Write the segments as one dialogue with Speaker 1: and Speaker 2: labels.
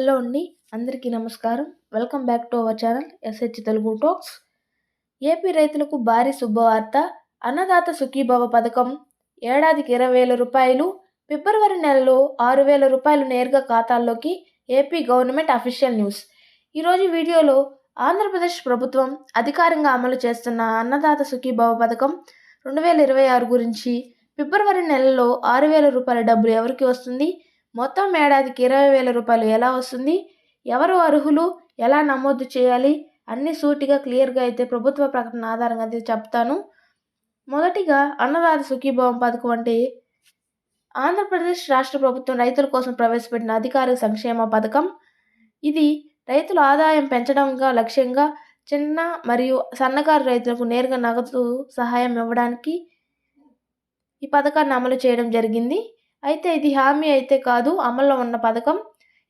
Speaker 1: Hello అండి అందరికీ నమస్కారం. Welcome back to our channel S H Telugu talks. AP రైతులకు భారీ శుభవార్త అన్నదాత సుఖీభవ పథకం. ఏడాదికి ఇరవై వేల రూపాయలు ఫిబ్రవరి నెలలో ఆరు వేల రూపాయలు నేరుగా ఖాతాల్లోకి ఏపీ గవర్నమెంట్ అఫీషియల్ న్యూస్. ఈరోజు వీడియోలో ఆంధ్రప్రదేశ్ ప్రభుత్వం అధికారంగా అమలు చేస్తున్న అన్నదాత సుఖీభవ పథకం రెండు వేల ఇరవై ఆరు గురించి ఫిబ్రవరి నెలలో ఆరు వేల రూపాయల డబ్బులు ఎవరికి వస్తుంది? మొత్తం ఏడాదికి ఇరవై వేల రూపాయలు ఎలా వస్తుంది? ఎవరు అర్హులు? ఎలా నమోదు చేయాలి? అన్ని సూటిగా క్లియర్గా అయితే ప్రభుత్వ ప్రకటన ఆధారంగా అయితే చెప్తాను. మొదటిగా అన్నదాత సుఖీభవం పథకం అంటే ఆంధ్రప్రదేశ్ రాష్ట్ర ప్రభుత్వం రైతుల కోసం ప్రవేశపెట్టిన అధికారిక సంక్షేమ పథకం. ఇది రైతుల ఆదాయం పెంచడంగా లక్ష్యంగా చిన్న మరియు సన్నకారు రైతులకు నేరుగా నగదు సహాయం ఇవ్వడానికి ఈ పథకాన్ని అమలు చేయడం జరిగింది. అయితే ఇది హామీ అయితే కాదు అమల్లో ఉన్న పథకం.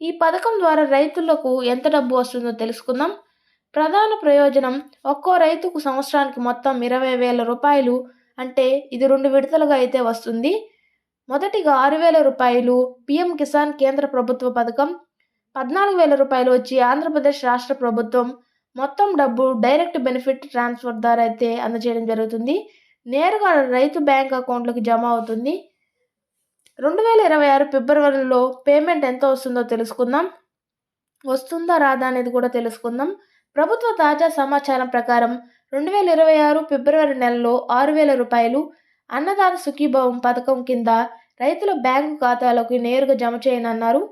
Speaker 1: ఈ పథకం ద్వారా రైతులకు ఎంత డబ్బు వస్తుందో తెలుసుకుందాం. ప్రధాన ప్రయోజనం ఒక్కో రైతుకు సంవత్సరానికి మొత్తం ఇరవై వేల రూపాయలు అంటే ఇది రెండు విడతలుగా అయితే వస్తుంది. మొదటిగా ఆరు వేల రూపాయలు పిఎం కిసాన్ కేంద్ర ప్రభుత్వ పథకం పద్నాలుగు వేల రూపాయలు వచ్చి ఆంధ్రప్రదేశ్ రాష్ట్ర ప్రభుత్వం. మొత్తం డబ్బు డైరెక్ట్ బెనిఫిట్ ట్రాన్స్ఫర్ ద్వారా అయితే అందజేయడం జరుగుతుంది. నేరుగా రైతు బ్యాంక్ అకౌంట్లకు జమ అవుతుంది. రెండు వేల ఇరవై ఆరు ఫిబ్రవరిలో పేమెంట్ ఎంత వస్తుందో తెలుసుకుందాం. వస్తుందా రాదా అనేది కూడా తెలుసుకుందాం. ప్రభుత్వ తాజా సమాచారం ప్రకారం రెండు వేల ఇరవై ఆరు ఫిబ్రవరి నెలలో ఆరు వేల రూపాయలు అన్నదాత సుఖీభవం పథకం కింద రైతుల బ్యాంకు ఖాతాలకు నేరుగా జమ చేయనన్నారు.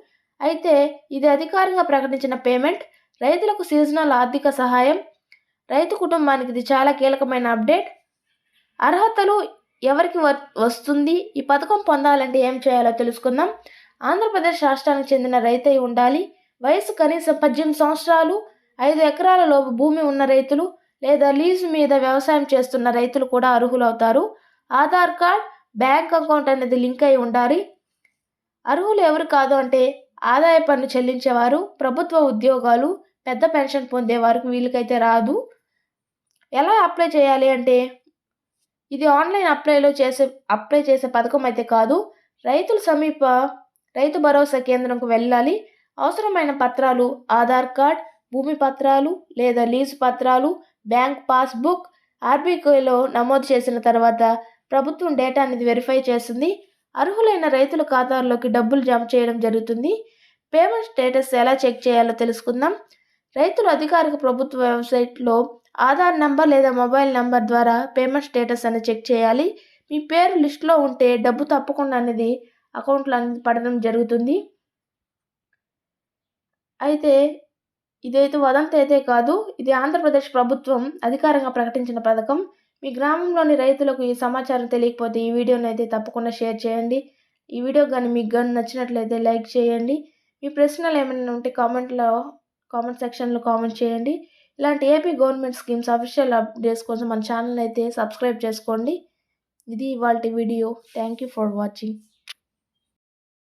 Speaker 1: అయితే ఇది అధికారికంగా ప్రకటించిన పేమెంట్ రైతులకు సీజనల్ ఆర్థిక సహాయం రైతు కుటుంబానికి ఇది చాలా కీలకమైన అప్డేట్. అర్హతలు ఎవరికి వస్తుంది? ఈ పథకం పొందాలంటే ఏం చేయాలో తెలుసుకుందాం. ఆంధ్రప్రదేశ్ రాష్ట్రానికి చెందిన రైతై ఉండాలి. వయసు కనీసం పద్దెనిమిది సంవత్సరాలు ఐదు ఎకరాలలో భూమి ఉన్న రైతులు లేదా లీజు మీద వ్యవసాయం చేస్తున్న రైతులు కూడా అర్హులవుతారు. ఆధార్ కార్డ్ బ్యాంక్ అకౌంట్ అనేది లింక్ అయి ఉండాలి. అర్హులు ఎవరు కాదు అంటే ఆదాయ పన్ను చెల్లించేవారు ప్రభుత్వ ఉద్యోగాలు పెద్ద పెన్షన్ పొందేవారికి వీళ్ళకైతే రాదు. ఎలా అప్లై చేయాలి అంటే ఇది ఆన్లైన్ అప్లైలో చేసే అప్లై చేసే పథకం అయితే కాదు. రైతుల సమీప రైతు భరోసా కేంద్రంకు వెళ్ళాలి. అవసరమైన పత్రాలు ఆధార్ కార్డ్ భూమి పత్రాలు లేదా లీజు పత్రాలు బ్యాంక్ పాస్బుక్ ఆర్బీఐలో నమోదు చేసిన తర్వాత ప్రభుత్వం డేటా అనేది వెరిఫై చేస్తుంది. అర్హులైన రైతుల ఖాతాల్లోకి డబ్బులు జమ చేయడం జరుగుతుంది. పేమెంట్ స్టేటస్ ఎలా చెక్ చేయాలో తెలుసుకుందాం. రైతులు అధికారిక ప్రభుత్వ వెబ్సైట్లో ఆధార్ నంబర్ లేదా మొబైల్ నంబర్ ద్వారా పేమెంట్ స్టేటస్ అని చెక్ చేయాలి. మీ పేరు లిస్ట్లో ఉంటే డబ్బు తప్పకుండా అనేది అకౌంట్లో అనేది పడడం జరుగుతుంది. అయితే ఇదైతే వదంతి అయితే కాదు. ఇది ఆంధ్రప్రదేశ్ ప్రభుత్వం అధికారంగా ప్రకటించిన పథకం. మీ గ్రామంలోని రైతులకు ఈ సమాచారం తెలియకపోతే ఈ వీడియోని అయితే తప్పకుండా షేర్ చేయండి. ఈ వీడియో కానీ మీకు కానీ నచ్చినట్లయితే లైక్ చేయండి. మీ ప్రశ్నలు ఏమైనా ఉంటే కామెంట్లో కామెంట్ సెక్షన్లో కామెంట్ చేయండి. ఇలాంటి AP government schemes official updates కోసం మన ఛానల్ అయితే సబ్స్క్రైబ్ చేసుకోండి. ఇది ఇవాళ video. Thank you for watching.